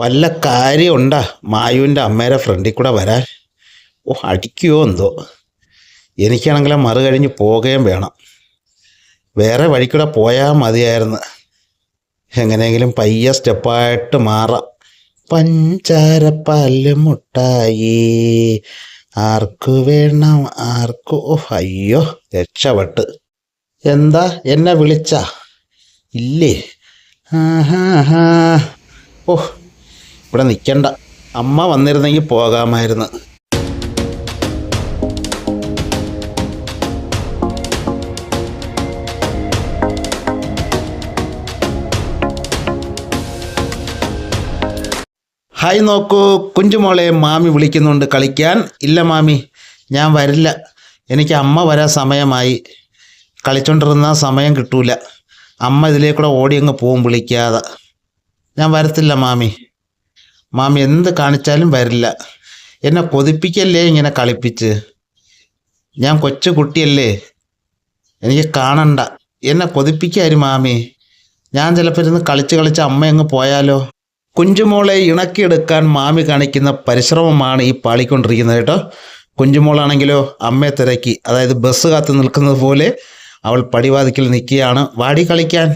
വല്ല കാര്യമുണ്ടാ മായുവിന്റെ അമ്മേരെ ഫ്രണ്ടിൽ കൂടെ വരാൻ? ഓ അടിക്കുമോ എന്തോ. എനിക്കാണെങ്കിൽ മറു കഴിഞ്ഞ് വേണം. വേറെ വഴിക്കൂടെ പോയാൽ മതിയായിരുന്നു. എങ്ങനെയെങ്കിലും പയ്യ സ്റ്റെപ്പായിട്ട് മാറാം. പഞ്ചാരപ്പാൽ മുട്ടായി. ആർക്കു വേണം ആർക്കു? ഓ അയ്യോ രക്ഷപ്പെട്ട് എന്താ എന്നെ വിളിച്ച? ഇല്ലേ? ആഹാ ഓ ഇവിടെ നിൽക്കണ്ട അമ്മ വന്നിരുന്നെങ്കിൽ പോകാമായിരുന്നു. ഹായ് നോക്കൂ. കുഞ്ചുമോളെ മാമി വിളിക്കുന്നുണ്ട്. കളിക്കാൻ? ഇല്ല മാമി ഞാൻ വരില്ല. എനിക്ക് അമ്മ വരാൻ സമയമായി. കളിച്ചോണ്ടിരുന്ന സമയം കിട്ടൂല. അമ്മ ഇതിലേക്കൂടെ ഓടി അങ്ങ് പോവും വിളിക്കാതെ. ഞാൻ വരത്തില്ല മാമി. മാമി എന്ത് കാണിച്ചാലും വരില്ല. എന്നെ കൊതിപ്പിക്കല്ലേ ഇങ്ങനെ കളിപ്പിച്ച്? ഞാൻ കൊച്ചു കുട്ടിയല്ലേ? എനിക്ക് കാണണ്ട. എന്നെ കൊതിപ്പിക്കാരും മാമി. ഞാൻ ചിലപ്പോൾ ഇരുന്ന് കളിച്ച് കളിച്ച് അമ്മ അങ്ങ് പോയാലോ? കുഞ്ചുമോളെ ഇണക്കിയെടുക്കാൻ മാമി കാണിക്കുന്ന പരിശ്രമമാണ് ഈ പാളിക്കൊണ്ടിരിക്കുന്നത് കേട്ടോ. കുഞ്ചുമോളാണെങ്കിലോ അമ്മയെ തിരക്കി. അതായത് ബസ് കാത്ത് നിൽക്കുന്നത് പോലെ അവൾ പടിവാതിക്കൽ നിൽക്കുകയാണ്. വാടി കളിക്കാൻ.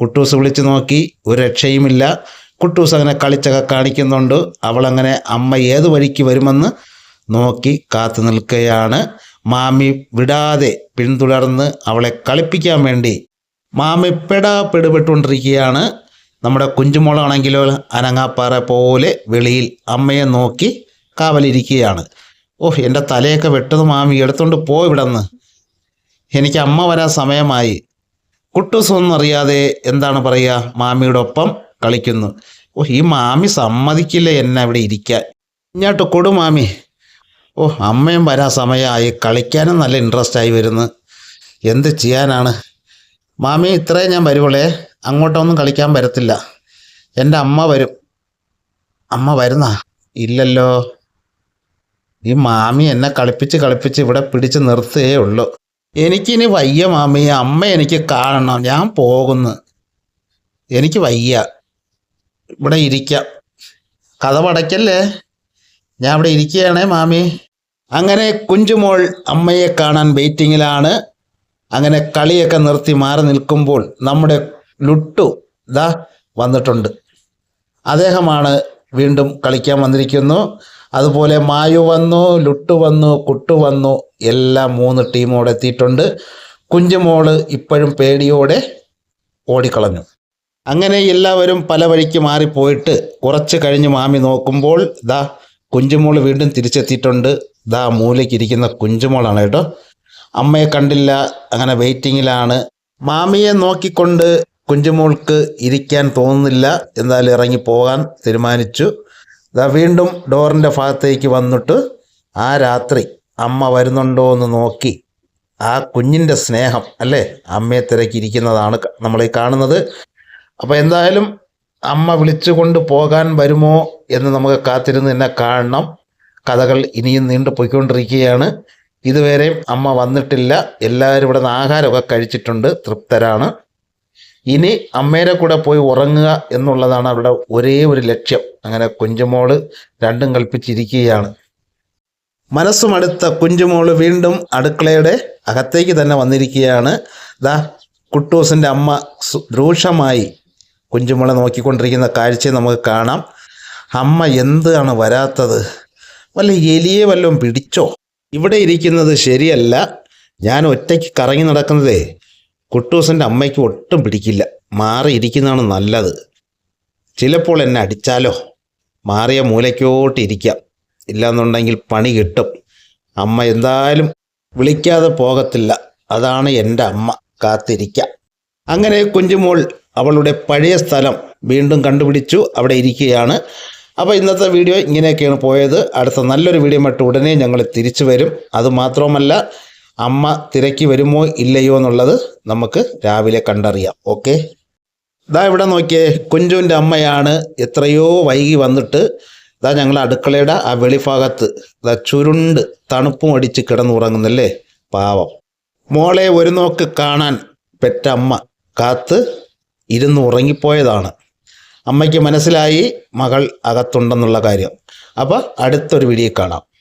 കുട്ടൂസ് വിളിച്ചു നോക്കി. ഒരു രക്ഷയുമില്ല. കുട്ടൂസ് അങ്ങനെ കളിച്ചൊക്കെ കാണിക്കുന്നുണ്ട്. അവളങ്ങനെ അമ്മ ഏത് വഴിക്ക് വരുമെന്ന് നോക്കി കാത്തു നിൽക്കുകയാണ്. മാമി വിടാതെ പിന്തുടർന്ന് അവളെ കളിപ്പിക്കാൻ വേണ്ടി മാമി പെടാ പെടുപെട്ടുകൊണ്ടിരിക്കുകയാണ്. നമ്മുടെ കുഞ്ചുമോളാണെങ്കിലോ അനങ്ങാപ്പാറ പോലെ വെളിയിൽ അമ്മയെ നോക്കി കാവലിരിക്കുകയാണ്. ഓഹ് എന്റെ തലയൊക്കെ വെട്ടത് മാമി. എടുത്തുകൊണ്ട് പോ ഇവിടെന്ന്. എനിക്ക് അമ്മ വരാൻ സമയമായി. കുട്ടൂസ് ഒന്നും അറിയാതെ എന്താണ് പറയുക? മാമിയുടെ ഒപ്പം കളിക്കുന്നു. ഓ ഈ മാമി സമ്മതിക്കില്ല എന്നെ അവിടെ ഇരിക്കാൻ? ഇങ്ങോട്ട് കൊടു മാമി. ഓ അമ്മയും വരാൻ സമയമായി. കളിക്കാനും നല്ല ഇൻട്രസ്റ്റ് ആയി വരുന്നു. എന്ത് ചെയ്യാനാണ്? മാമി ഇത്രയും ഞാൻ വരുവളേ. അങ്ങോട്ടൊന്നും കളിക്കാൻ വരത്തില്ല. എന്റെ അമ്മ വരും. അമ്മ വരുന്നാ? ഇല്ലല്ലോ. ഈ മാമി എന്നെ കളിപ്പിച്ച് കളിപ്പിച്ച് ഇവിടെ പിടിച്ച് നിർത്തേ ഉള്ളൂ. എനിക്കിനി വയ്യ മാമി. അമ്മ എനിക്ക് കാണണം. ഞാൻ പോകുന്നു. എനിക്ക് വയ്യ. ഇവിടെ ഇരിക്കാം. കഥ പടയ്ക്കല്ലേ? ഞാൻ ഇവിടെ ഇരിക്കുകയാണേ മാമി. അങ്ങനെ കുഞ്ചുമോൾ അമ്മയെ കാണാൻ വെയിറ്റിങ്ങിലാണ്. അങ്ങനെ കളിയൊക്കെ നിർത്തി മാറി നിൽക്കുമ്പോൾ നമ്മുടെ ലുട്ടു ദാ വന്നിട്ടുണ്ട്. അദ്ദേഹമാണ് വീണ്ടും കളിക്കാൻ വന്നിരിക്കുന്നു. അതുപോലെ മായു വന്നു ലുട്ടു വന്നു കുട്ടു വന്നു എല്ലാം മൂന്ന് ടീമോടെ എത്തിയിട്ടുണ്ട്. കുഞ്ചുമോൾ ഇപ്പോഴും പേടിയോടെ ഓടിക്കളഞ്ഞു. അങ്ങനെ എല്ലാവരും പല വഴിക്ക് മാറിപ്പോയിട്ട് കുറച്ച് കഴിഞ്ഞ് മാമി നോക്കുമ്പോൾ ദാ കുഞ്ചുമോൾ വീണ്ടും തിരിച്ചെത്തിയിട്ടുണ്ട്. ദാ മൂലയ്ക്കിരിക്കുന്ന കുഞ്ചുമോളാണ് കേട്ടോ. അമ്മയെ കണ്ടില്ല അങ്ങനെ വെയിറ്റിങ്ങിലാണ്. മാമിയെ നോക്കിക്കൊണ്ട് കുഞ്ചുമോൾക്ക് ഇരിക്കാൻ തോന്നുന്നില്ല. എന്തായാലും ഇറങ്ങി പോകാൻ തീരുമാനിച്ചു. ദാ വീണ്ടും ഡോറിന്റെ ഭാഗത്തേക്ക് വന്നിട്ട് ആ രാത്രി അമ്മ വരുന്നുണ്ടോ എന്ന് നോക്കി ആ കുഞ്ഞിന്റെ സ്നേഹം അല്ലേ? അമ്മയെ തിരക്കിയിരിക്കുന്നതാണ് നമ്മൾ കാണുന്നത്. അപ്പോൾ എന്തായാലും അമ്മ വിളിച്ചുകൊണ്ട് പോകാൻ വരുമോ എന്ന് നമുക്ക് കാത്തിരുന്ന് തന്നെ കാണണം. കഥകൾ ഇനിയും നീണ്ടു പോയിക്കൊണ്ടിരിക്കുകയാണ്. ഇതുവരെയും അമ്മ വന്നിട്ടില്ല. എല്ലാവരും ഇവിടെ നിന്ന് ആഹാരമൊക്കെ കഴിച്ചിട്ടുണ്ട്. തൃപ്തരാണ്. ഇനി അമ്മയുടെ കൂടെ പോയി ഉറങ്ങുക എന്നുള്ളതാണ് അവരുടെ ഒരേ ഒരു ലക്ഷ്യം. അങ്ങനെ കുഞ്ചുമോൾ രണ്ടും കൽപ്പിച്ചിരിക്കുകയാണ്. മനസ്സുമടുത്ത കുഞ്ചുമോൾ വീണ്ടും അടുക്കളയുടെ അകത്തേക്ക് തന്നെ വന്നിരിക്കുകയാണ്. ദാ കുട്ടൂസിന്റെ അമ്മ രൂക്ഷമായി കുഞ്ചുമോളെ നോക്കിക്കൊണ്ടിരിക്കുന്ന കാഴ്ച നമുക്ക് കാണാം. അമ്മ എന്താണ് വരാത്തത്? വല്ല എലിയെ വല്ലതും പിടിച്ചോ? ഇവിടെ ഇരിക്കുന്നത് ശരിയല്ല. ഞാൻ ഒറ്റയ്ക്ക് കറങ്ങി നടക്കുന്നതേ. കുട്ടൂസിന്റെ അമ്മയ്ക്ക് ഒട്ടും പിടിക്കില്ല. മാറി ഇരിക്കുന്നതാണ് നല്ലത്. ചിലപ്പോൾ എന്നെ അടിച്ചാലോ? മാറിയ മൂലയ്ക്കോട്ട് ഇരിക്കാം. ഇല്ലാന്നുണ്ടെങ്കിൽ പണി കിട്ടും. അമ്മ എന്തായാലും വിളിക്കാതെ പോകത്തില്ല. അതാണ് എന്റെ അമ്മ. കാത്തിരിക്കുക അങ്ങനെ കുഞ്ചുമോൾ അവളുടെ പഴയ സ്ഥലം വീണ്ടും കണ്ടുപിടിച്ചു. അവിടെ ഇരിക്കുകയാണ്. അപ്പോൾ ഇന്നത്തെ വീഡിയോ ഇങ്ങനെയൊക്കെയാണ് പോയത്. അടുത്ത നല്ലൊരു വീഡിയോ മറ്റ് ഉടനെ ഞങ്ങൾ തിരിച്ചു വരും. അതുമാത്രമല്ല അമ്മ തിരക്കി വരുമോ ഇല്ലയോ എന്നുള്ളത് നമുക്ക് രാവിലെ കണ്ടറിയാം. ഓക്കെ? ഇതാ ഇവിടെ നോക്കിയേ കുഞ്ചുവിന്റെ അമ്മയാണ് എത്രയോ വൈകി വന്നിട്ട് ഇതാ ഞങ്ങൾ അടുക്കളയുടെ ആ വെളിഭാഗത്ത് ഇതാ ചുരുണ്ട് തണുപ്പും അടിച്ച് കിടന്നുറങ്ങുന്നല്ലേ? പാവം. മോളെ ഒരു നോക്ക് കാണാൻ പെറ്റമ്മ കാത്ത് ഇരുന്ന് ഉറങ്ങിപ്പോയതാണ്. അമ്മയ്ക്ക് മനസ്സിലായി മകൾ അകത്തുണ്ടെന്നുള്ള കാര്യം. അപ്പോൾ അടുത്തൊരു വീഡിയോ കാണാം.